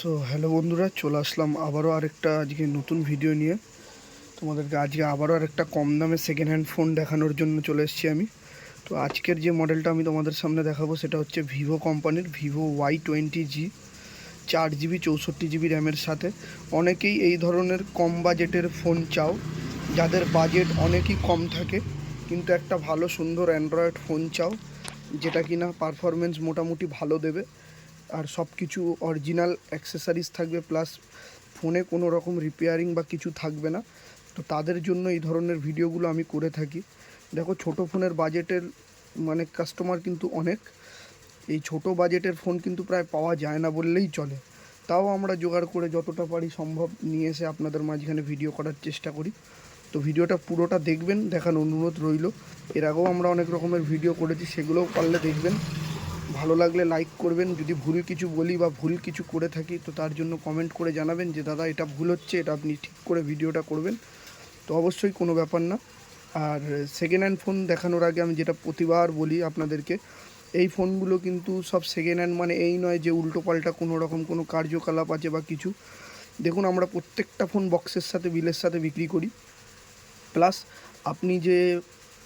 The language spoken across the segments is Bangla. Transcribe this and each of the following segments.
সো হ্যালো বন্ধুরা, চলে আসলাম আবারও আরেকটা আজকে নতুন ভিডিও নিয়ে। তোমাদেরকে আজকে আবারও আরেকটা কম দামে সেকেন্ড হ্যান্ড ফোন দেখানোর জন্য চলে এসেছি আমি। তো আজকের যে মডেলটা আমি তোমাদের সামনে দেখাবো, সেটা হচ্ছে ভিভো কোম্পানির ভিভো ওয়াই টোয়েন্টি জি চার জিবি চৌষট্টি জিবি র্যামের সাথে। অনেকেই এই ধরনের কম বাজেটের ফোন চাও, যাদের বাজেট অনেকই কম থাকে, কিন্তু একটা ভালো সুন্দর অ্যান্ড্রয়েড ফোন চাও, যেটা কিনা পারফরমেন্স মোটামুটি ভালো দেবে। আর সব কিছু অরিজিনাল অ্যাক্সেসারিজ থাকবে প্লাস ফোনে কোনো রকম রিপেয়ারিং বা কিছু থাকবে না। তো তাদের জন্য এই ধরনের ভিডিওগুলো আমি করে থাকি। দেখো, ছোট ফোনের বাজেটের মানে কাস্টমার কিন্তু অনেক। এই ছোট বাজেটের ফোন কিন্তু প্রায় পাওয়া যায় না বললেই চলে। তাও আমরা জোগাড় করে যতটা পারি সম্ভব নিয়ে এসে আপনাদের মাঝখানে ভিডিও করার চেষ্টা করি। তো ভিডিওটা পুরোটা দেখবেন, দেখার অনুরোধ রইল। এর আগেও আমরা অনেক রকমের ভিডিও করেছি, সেগুলোও পারলে দেখবেন। ভালো লাগলে লাইক করবেন। যদি ভুল কিছু বলি বা ভুল কিছু করে থাকি, তো তার জন্য কমেন্ট করে জানাবেন যে, দাদা, এটা ভুল হচ্ছে, এটা আপনি ঠিক করে ভিডিওটা করবেন। তো অবশ্যই কোনো ব্যাপার না। আর সেকেন্ড হ্যান্ড ফোন দেখানোর আগে আমি যেটা প্রতিবার বলি আপনাদেরকে, এই ফোনগুলো কিন্তু সব সেকেন্ড হ্যান্ড মানে এই নয় যে, উল্টো পাল্টা কোনো রকম কোনো কার্যকলাপ আছে বা কিছু। দেখুন, আমরা প্রত্যেকটা ফোন বক্সের সাথে বিলের সাথে বিক্রি করি। প্লাস আপনি যে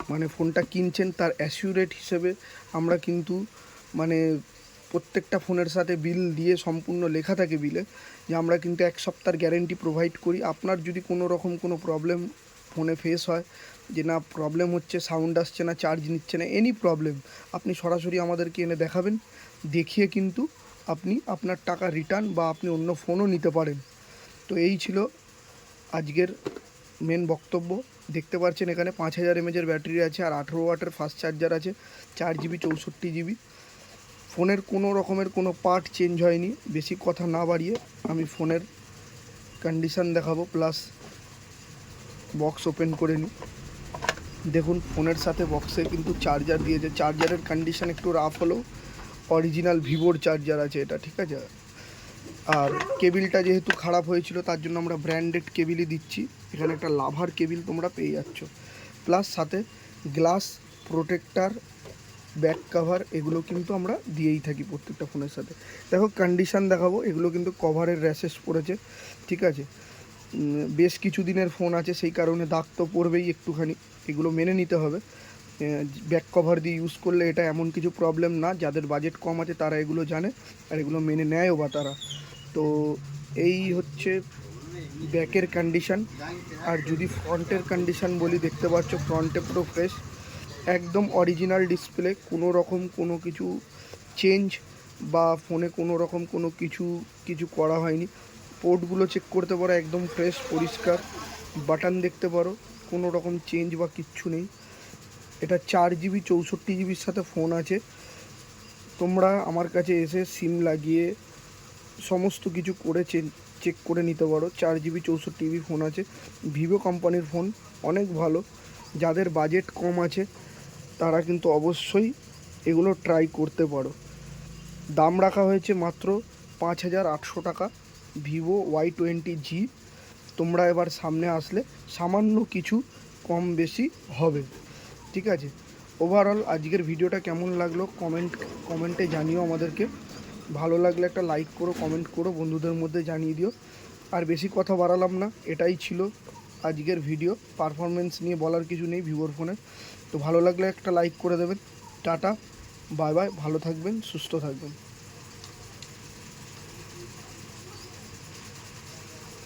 মানে ফোনটা কিনছেন, তার অ্যাসিউরেট হিসেবে আমরা কিন্তু মানে প্রত্যেকটা ফোনের সাথে বিল দিয়ে সম্পূর্ণ লেখা থাকে বিলে, যে আমরা কিন্তু এক সপ্তাহের গ্যারেন্টি প্রোভাইড করি। আপনার যদি কোনো রকম কোনো প্রবলেম ফোনে ফেস হয়, যে না প্রবলেম হচ্ছে সাউন্ড আসছে না চার্জ নিচ্ছে না এনি প্রবলেম আপনি সরাসরি আমাদেরকে এনে দেখাবেন। দেখিয়ে কিন্তু আপনি আপনার টাকা রিটার্ন বা আপনি অন্য ফোনও নিতে পারেন। তো এই ছিল আজকের মেন বক্তব্য। দেখতে পাচ্ছেন এখানে পাঁচ হাজার এমএজের ব্যাটারি আছে আর আঠেরো ওয়াটের ফাস্ট চার্জার আছে, চার জিবি চৌষট্টি জিবি ফোনের কোনো রকমের কোনো পার্ট চেঞ্জ হয়নি। বেশি কথা না বাড়িয়ে আমি ফোনের কন্ডিশান দেখাবো প্লাস বক্স ওপেন করে নিই। দেখুন, ফোনের সাথে বক্সে কিন্তু চার্জার দিয়েছে। চার্জারের কন্ডিশান একটু রাফ হলেও অরিজিনাল ভিভোর চার্জার আছে এটা, ঠিক আছে? আর কেবিলটা যেহেতু খারাপ হয়েছিল, তার জন্য আমরা ব্র্যান্ডেড কেবিলই দিচ্ছি। এখানে একটা লাভার কেবিল তোমরা পেয়ে যাচ্ছ। প্লাস সাথে গ্লাস প্রোটেক্টার ব্যাক কাভার এগুলো কিন্তু আমরা দিয়েই থাকি প্রত্যেকটা ফোনের সাথে। দেখো কন্ডিশান দেখাবো, এগুলো কিন্তু কভারের র্যাশেস পড়েছে, ঠিক আছে? বেশ কিছু দিনের ফোন আছে, সেই কারণে দাগ তো পড়বেই একটুখানি, এগুলো মেনে নিতে হবে। ব্যাক কভার দিয়ে ইউজ করলে এটা এমন কিছু প্রবলেম না, যাদের বাজেট কম আছে তারা এগুলো জানে, আর এগুলো মেনে নেয়ও বা তারা। তো এই হচ্ছে ব্যাকের কন্ডিশন আর যদি ফ্রন্টের কন্ডিশান বলি, দেখতে পাচ্ছ ফ্রন্টে পুরো ফ্রেশ একদম অরিজিনাল ডিসপ্লে কোনো রকম কোনো কিছু চেঞ্জ বা ফোনে কোনো রকম কোনো কিছু কিছু করা হয়নি। পোর্টগুলো চেক করতে পারো, একদম ফ্রেশ পরিষ্কার। বাটন দেখতে পারো, কোনো রকম চেঞ্জ বা কিচ্ছু নেই। এটা চার জিবি চৌষট্টি জিবির সাথে ফোন আছে। তোমরা আমার কাছে এসে সিম লাগিয়ে সমস্ত কিছু করে চেক করে নিতে পারো। চার জিবি চৌষট্টি জিবি ফোন আছে। ভিভো কোম্পানির ফোন অনেক ভালো। যাদের বাজেট কম আছে তারা কিন্তু অবশ্যই এগুলো ট্রাই করতে পারো। দাম রাখা হয়েছে মাত্র পাঁচ হাজার আটশো টাকা। ভিভো ওয়াই টোয়েন্টি জি তোমরা এবার সামনে আসলে সামান্য কিছু কম বেশি হবে। ঠিক আছে? ওভারঅল আজকের ভিডিওটা কেমন লাগল কমেন্ট কমেন্টে জানিও আমাদেরকে। ভালো লাগলে একটা লাইক করো কমেন্ট করো, বন্ধুদের মধ্যে জানিয়ে দিও। আর বেশি কথা বাড়ালাম না, এটাই ছিল আজকের ভিডিও পারফরমেন্স নিয়ে বলার কিছু নেই ভিভোর ফোনে তো ভালো লাগলে একটা লাইক করে দেবেন। টাটা বাই বাই ভালো থাকবেন সুস্থ থাকবেন।